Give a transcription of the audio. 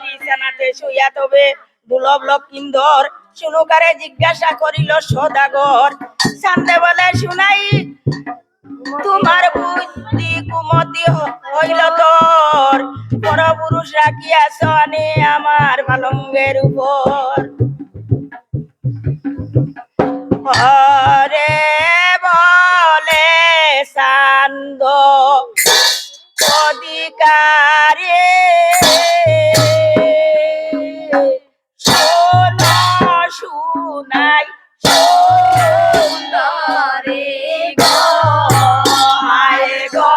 বিছানাতে জিজ্ঞাসা করিল, সদাগর শান্তে বলে, শুনাই, তোমার বুদ্ধি কুমতি হইল তোর। পরপুরুষ রাখিয়াছ আনে আমার পালঙ্গের উপর। আনন্দ অধিকারে। শুনাই সুন্দরে গো মায়ের গো